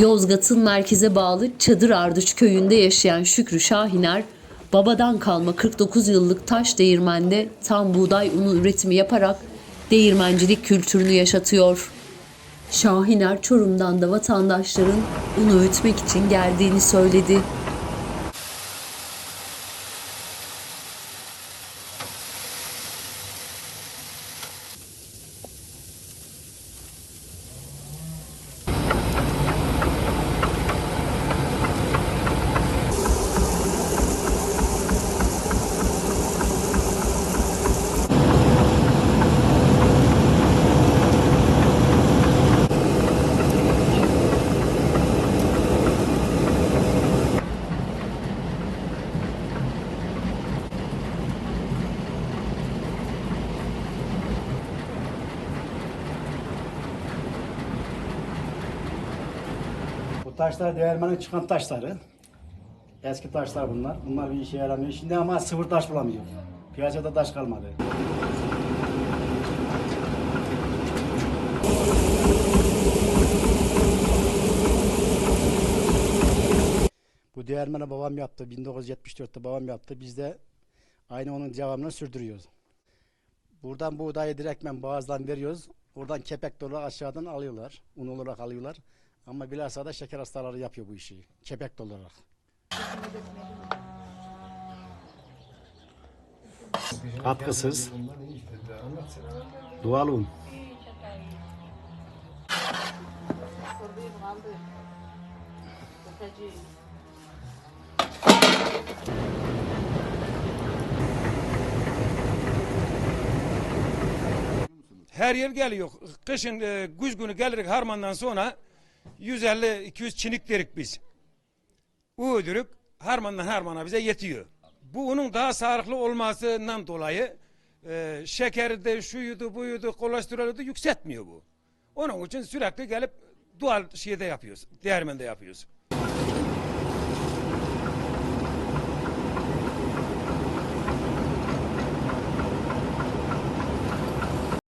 Yozgat'ın merkeze bağlı Çadır Ardıç köyünde yaşayan Şükrü Şahiner, babadan kalma 49 yıllık taş değirmende tam buğday unu üretimi yaparak değirmencilik kültürünü yaşatıyor. Şahiner Çorum'dan da vatandaşların unu öğütmek için geldiğini söyledi. Taşlar değirmenin çıkan taşları. Eski taşlar bunlar. Bunlar bir işe yaramıyor. Şimdi ama sıfır taş bulamıyor. Piyasada taş kalmadı. Bu değirmeni babam yaptı. 1974'te babam yaptı. Biz de aynı onun devamını sürdürüyoruz. Buradan buğdayı direktmen boğazdan veriyoruz. Oradan kepek dolu aşağıdan alıyorlar. Un olarak alıyorlar. Ama bilhassa da şeker hastaları yapıyor bu işi. Kepek dolu olarak. Katkısız. Doğal un. Her yıl geliyor. Kışın e, güz günü gelirik harmandan sonra 150-200 çinik derik biz. Uyduruk harmandan harmana bize yetiyor. Bu unun daha sağlıklı olmasından dolayı e, şekeri de şuydu buydu kolesterolü de yükseltmiyor bu. Onun için sürekli gelip doğal şeyde yapıyoruz. Değirmende yapıyoruz.